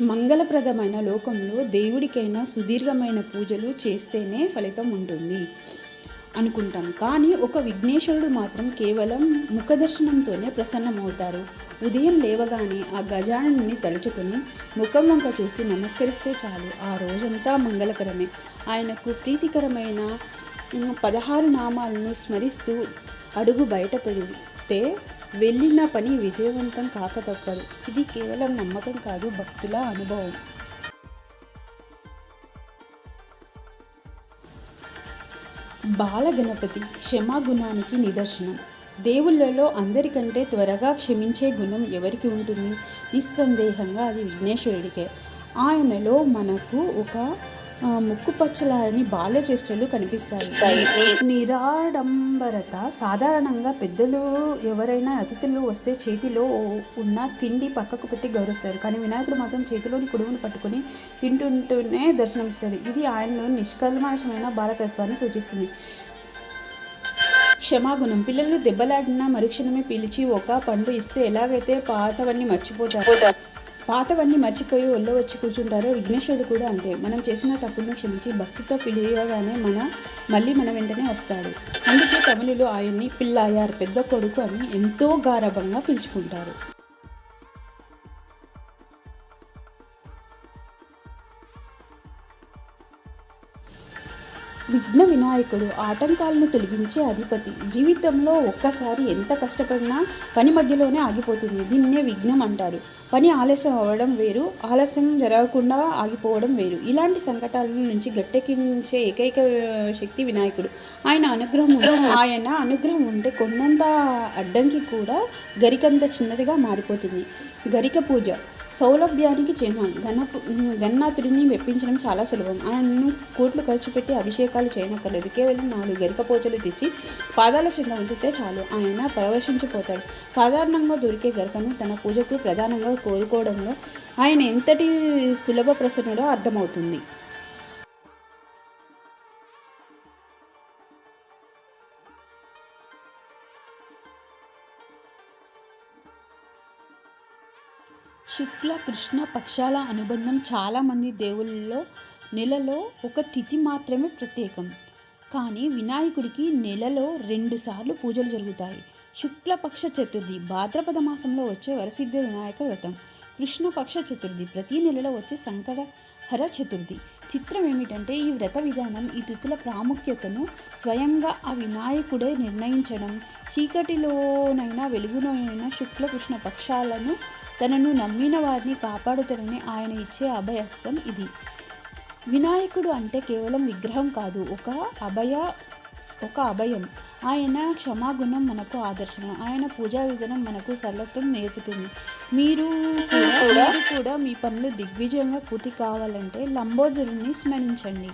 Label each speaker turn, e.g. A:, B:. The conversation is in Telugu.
A: మంగళప్రదమైన లోకంలో దేవుడికైనా సుదీర్ఘమైన పూజలు చేస్తేనే ఫలితం ఉంటుంది అనుకుంటాం. కానీ ఒక విఘ్నేశ్వరుడు మాత్రం కేవలం ముఖదర్శనంతోనే ప్రసన్నమవుతారు. ఉదయం లేవగానే ఆ గజానుని తలుచుకొని ముఖం వంక చూసి నమస్కరిస్తే చాలు. ఆ రోజంతా మంగళకరమే. ఆయనకు ప్రీతికరమైన పదహారు నామాలను స్మరిస్తూ అడుగు బయట పెడితే వెళ్ళిన పని విజయవంతం కాక తప్పదు. ఇది కేవలం నమ్మకం కాదు భక్తుల అనుభవం. బాలగణపతి క్షమాగుణానికి నిదర్శనం. దేవుళ్ళలో అందరికంటే త్వరగా క్షమించే గుణం ఎవరికి ఉంటుంది? నిస్సందేహంగా అది విఘ్నేశ్వరుడికే. ఆయనలో మనకు ఒక ముక్కు పచ్చలారని బాల్య చేష్టలు కనిపిస్తాయి. నిరాడంబరత సాధారణంగా పెద్దలు ఎవరైనా అతిథులు వస్తే చేతిలో ఉన్న తిండి పక్కకు పెట్టి గౌరవిస్తారు. కానీ వినాయకుడు మాత్రం చేతిలోని కుడుమును పట్టుకొని తింటుంటూనే దర్శనమిస్తాడు. ఇది ఆయనలో నిష్కల్మషమైన భారతత్వాన్ని సూచిస్తుంది. క్షమాగుణం. పిల్లలు దెబ్బలాడినా మరుక్షణమే పిలిచి ఒక పండు ఇస్తే ఎలాగైతే పాతవన్నీ మర్చిపోతారు? పాతవన్నీ మర్చిపోయి ఒళ్ళో వచ్చి కూర్చుంటారో విఘ్నేశ్వరుడు కూడా అంతే. మనం చేసిన తప్పులను క్షమించి భక్తితో పిలియగానే మన మళ్ళీ మన వెంటనే వస్తాడు. అందుకే తమిళులు ఆయన్ని పిల్లాయార్ పెద్ద కొడుకు అని ఎంతో గారభంగా పిలుచుకుంటారు. విఘ్న వినాయకుడు ఆటంకాలను తొలగించే అధిపతి. జీవితంలో ఒక్కసారి ఎంత కష్టపడినా పని మధ్యలోనే ఆగిపోతుంది. దీన్నే విఘ్నం అంటారు. పని ఆలస్యం అవ్వడం వేరు ఆలస్యం జరగకుండా ఆగిపోవడం వేరు. ఇలాంటి సంకటాల నుంచి గట్టెక్కించే ఏకైక శక్తి వినాయకుడు. ఆయన అనుగ్రహం ఆయన అనుగ్రహం ఉంటే కొన్నంత అడ్డంకి కూడా గరికంత చిన్నదిగా మారిపోతుంది. గరిక పూజ. సౌలభ్యానికి చిహ్నం. గణ గణనాథుడిని మెప్పించడం చాలా సులభం. ఆయనను కోట్లు ఖర్చు పెట్టి అభిషేకాలు చేయనక్కర్లేదు. కేవలం నాలుగు గరిక పోచలు తెచ్చి పాదాల చిన్న ఉంచితే చాలు. ఆయన పరవశించిపోతాడు. సాధారణంగా దొరికే గరికను తన పూజకు ప్రధానంగా కోరుకోవడంలో ఆయన ఎంతటి సులభ ప్రసన్నుడో అర్థమవుతుంది. శుక్ల కృష్ణ పక్షాల అనుబంధం చాలామంది దేవుళ్ళలో నెలలో ఒక తిథి మాత్రమే ప్రత్యేకం. కానీ వినాయకుడికి నెలలో రెండుసార్లు పూజలు జరుగుతాయి. శుక్లపక్ష చతుర్థి భాద్రపద మాసంలో వచ్చే వరసిద్ధ వినాయక వ్రతం. కృష్ణపక్ష చతుర్థి ప్రతి నెలలో వచ్చే సంకటహర చతుర్థి. చిత్రం ఏమిటంటే ఈ వ్రత విధానం ఈ తిథుల ప్రాముఖ్యతను స్వయంగా ఆ వినాయకుడే నిర్ణయించడం. చీకటిలోనైనా వెలుగులోనైనా శుక్ల కృష్ణ పక్షాలను తనను నమ్మిన వారిని కాపాడుతారని ఆయన ఇచ్చే అభయస్తం ఇది. వినాయకుడు అంటే కేవలం విగ్రహం కాదు ఒక అభయ ఒక అభయం. ఆయన క్షమాగుణం మనకు ఆదర్శనం ఆయన పూజా విధానం మనకు సరళత్వం నేర్పుతుంది. మీరు కూడా మీరు కూడా మీ పనులు దిగ్విజయంగా పూర్తి కావాలంటే లంబోదరుని స్మరించండి.